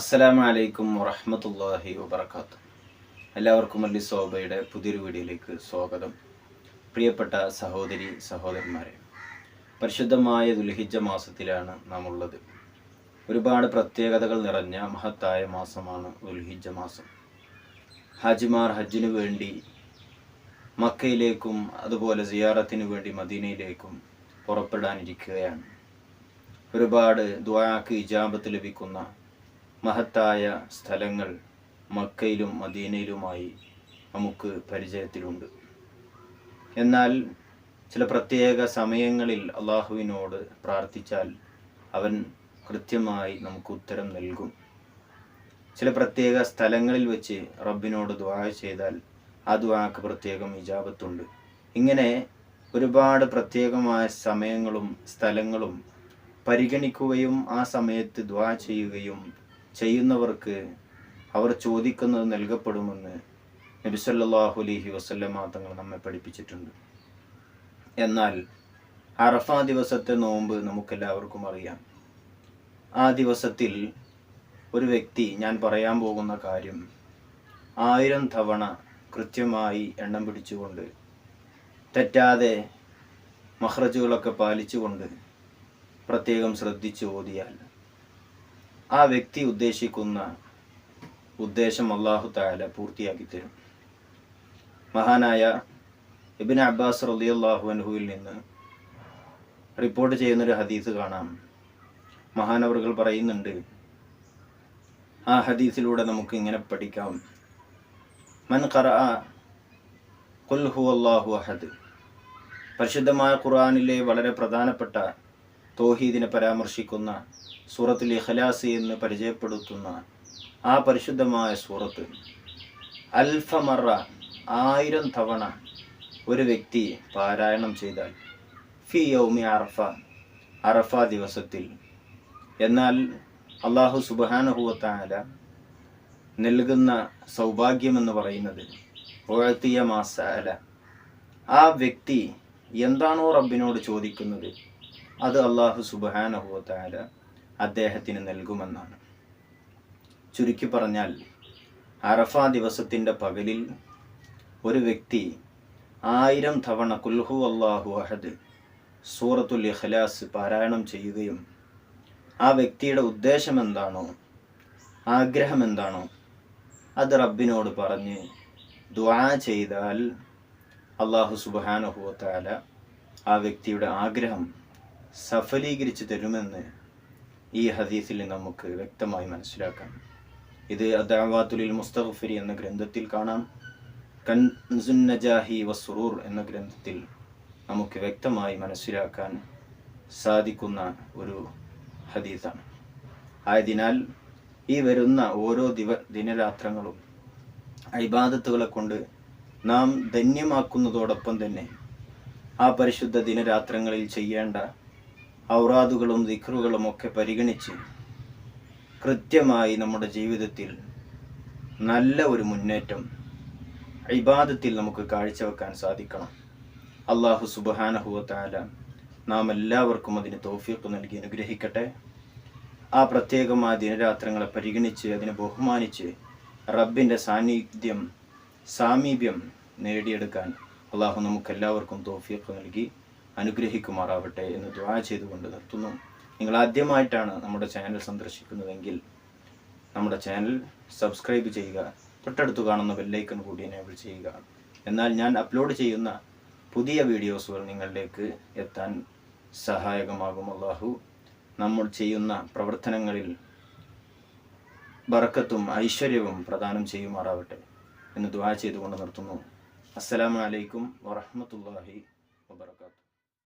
അസ്സലാമു അലൈക്കും വറഹമത്തല്ലാഹി വബർക്കാത്തു എല്ലാവർക്കും അല്ലി സോബയുടെ പുതിയൊരു വീഡിയോയിലേക്ക് സ്വാഗതം. പ്രിയപ്പെട്ട സഹോദരി സഹോദരന്മാരെ പരിശുദ്ധമായ ദുൽഹിജ മാസത്തിലാണ് നാം ഉള്ളത് ഒരുപാട് പ്രത്യേകതകൾ നിറഞ്ഞ മഹത്തായ മാസമാണ് ദുൽഹിജ മാസം. ഹാജിമാർ ഹജ്ജിനു വേണ്ടി മക്കയിലേക്കും അതുപോലെ സിയാറത്തിനു വേണ്ടി മദീനയിലേക്കും പുറപ്പെടാനിരിക്കുകയാണ്. ഒരുപാട് ദ്വാക്ക് ഇജാബത്ത് ലഭിക്കുന്ന മഹത്തായ സ്ഥലങ്ങൾ മക്കയിലും മദീനയിലുമായി നമുക്ക് പരിചയത്തിലുണ്ട്. എന്നാൽ ചില പ്രത്യേക സമയങ്ങളിൽ അള്ളാഹുവിനോട് പ്രാർത്ഥിച്ചാൽ അവൻ കൃത്യമായി നമുക്ക് ഉത്തരം നൽകും. ചില പ്രത്യേക സ്ഥലങ്ങളിൽ വെച്ച് റബ്ബിനോട് ദ്വാ ചെയ്താൽ ആ ദ്വാക്ക് പ്രത്യേകം ഇജാബത്തുണ്ട്. ഇങ്ങനെ ഒരുപാട് പ്രത്യേകമായ സമയങ്ങളും സ്ഥലങ്ങളും പരിഗണിക്കുകയും ആ സമയത്ത് ദ്വാ ചെയ്യുകയും ചെയ്യുന്നവർക്ക് അവർ ചോദിക്കുന്നത് നൽകപ്പെടുമെന്ന് നബിസല്ലാഹു അലഹി വസല്ലമ തങ്ങൾ നമ്മെ പഠിപ്പിച്ചിട്ടുണ്ട്. എന്നാൽ അറഫ ദിവസത്തെ നോമ്പ് നമുക്കെല്ലാവർക്കും അറിയാം. ആ ദിവസത്തിൽ ഒരു വ്യക്തി ഞാൻ പറയാൻ പോകുന്ന കാര്യം ആയിരം തവണ കൃത്യമായി എണ്ണം പിടിച്ചുകൊണ്ട് തെറ്റാതെ മഹ്റജുകളൊക്കെ പാലിച്ചുകൊണ്ട് പ്രത്യേകം ശ്രദ്ധിച്ചു ഓതിയാൽ ആ വ്യക്തി ഉദ്ദേശിക്കുന്ന ഉദ്ദേശം അള്ളാഹു താല പൂർത്തിയാക്കി തരും. മഹാനായ ഇബിൻ അബ്ബാസ് റലിയല്ലാഹു അൻഹുവിൽ നിന്ന് റിപ്പോർട്ട് ചെയ്യുന്നൊരു ഹദീസ് കാണാം. മഹാനവറുകൾ പറയുന്നുണ്ട് ആ ഹദീസിലൂടെ നമുക്ക് ഇങ്ങനെ പഠിക്കാം. മൻ ഖറ ഖുൽ ഹു അല്ലാഹു അഹദ്. പരിശുദ്ധമായ ഖുർആനിലെ വളരെ പ്രധാനപ്പെട്ട തോഹീദിനെ പരാമർശിക്കുന്ന സൂറത്തിൽ ഇഖ്ലാസ് എന്ന് പരിചയപ്പെടുത്തുന്ന ആ പരിശുദ്ധമായ സൂറത്ത് അൽഫമറ ആയിരം തവണ ഒരു വ്യക്തി പാരായണം ചെയ്താൽ ഫി യൗമി അറഫ അറഫ ദിവസത്തിൽ. എന്നാൽ അള്ളാഹു സുബാനഹുവത്താല നൽകുന്ന സൗഭാഗ്യമെന്ന് പറയുന്നത് ഓഴത്തിയ മാസാല. ആ വ്യക്തി എന്താണോ റബ്ബിനോട് ചോദിക്കുന്നത്? അത് അള്ളാഹു സുബാനഹുവത്താല അദ്ദേഹത്തിന് നൽകുമെന്നാണ്. ചുരുക്കി പറഞ്ഞാൽ അറഫ ദിവസത്തിന്റെ പകലിൽ ഒരു വ്യക്തി ആയിരം തവണ കുൽഹു അള്ളാഹു അഹദ് സൂറത്തുൽ ഇഖ്ലാസ് പാരായണം ചെയ്യുകയും ആ വ്യക്തിയുടെ ഉദ്ദേശം എന്താണോ ആഗ്രഹം എന്താണോ അത് റബ്ബിനോട് പറഞ്ഞ് ദ്വാ ചെയ്താൽ അള്ളാഹു സുബാനുഹുവത്താല ആ വ്യക്തിയുടെ ആഗ്രഹം സഫലീകരിച്ചു തരുമെന്ന് ഈ ഹദീസിൽ നമുക്ക് വ്യക്തമായി മനസ്സിലാക്കാം. ഇത് അദാവാത്തുലിൽ മുസ്തഫരി എന്ന ഗ്രന്ഥത്തിൽ കാണാം. കൻസുൻ നജാഹി വസുറൂർ എന്ന ഗ്രന്ഥത്തിൽ നമുക്ക് വ്യക്തമായി മനസ്സിലാക്കാൻ സാധിക്കുന്ന ഒരു ഹദീസാണ്. ആയതിനാൽ ഈ വരുന്ന ഓരോ ദിവ ദിനരാത്രങ്ങളും അഭിബാധത്തുകളെ കൊണ്ട് നാം ധന്യമാക്കുന്നതോടൊപ്പം തന്നെ ആ പരിശുദ്ധ ദിനരാത്രങ്ങളിൽ ചെയ്യേണ്ട ഔറാദുകളും ദിഖറുകളും ഒക്കെ പരിഗണിച്ച് കൃത്യമായി നമ്മുടെ ജീവിതത്തിൽ നല്ല ഒരു മുന്നേറ്റം ഇബാദത്തിൽ നമുക്ക് കാഴ്ചവെക്കാൻ സാധിക്കണം. അള്ളാഹു സുബാനഹുവത്താല നാം എല്ലാവർക്കും അതിന് തോഫീക്ക് നൽകി അനുഗ്രഹിക്കട്ടെ. ആ പ്രത്യേകമായ ദിനരാത്രങ്ങളെ പരിഗണിച്ച് അതിനെ ബഹുമാനിച്ച് റബ്ബിന്റെ സാന്നിധ്യം സാമീപ്യം നേടിയെടുക്കാൻ അള്ളാഹു നമുക്കെല്ലാവർക്കും തോഫീക്ക് നൽകി. അനുഗ്രഹിക്കുമാറാവട്ടെ എന്ന് ദ്വാ ചെയ്തുകൊണ്ട് നിർത്തുന്നു. നിങ്ങൾ ആദ്യമായിട്ടാണ് നമ്മുടെ ചാനൽ സന്ദർശിക്കുന്നതെങ്കിൽ നമ്മുടെ ചാനൽ സബ്സ്ക്രൈബ് ചെയ്യുക തൊട്ടടുത്ത് കാണുന്ന ബെല്ലൈക്കൺ കൂടി എനേബിൾ ചെയ്യുക. എന്നാൽ ഞാൻ അപ്ലോഡ് ചെയ്യുന്ന പുതിയ വീഡിയോസുകൾ നിങ്ങളിലേക്ക് എത്താൻ സഹായകമാകും അള്ളാഹു നമ്മൾ ചെയ്യുന്ന പ്രവർത്തനങ്ങളിൽ ബറക്കത്തും ഐശ്വര്യവും പ്രദാനം ചെയ്യുമാറാവട്ടെ എന്ന് ദ്വാ ചെയ്തുകൊണ്ട് നിർത്തുന്നു. അസ്സലാമലൈക്കും വറഹമത്തല്ലാഹി വബർക്കാത്തു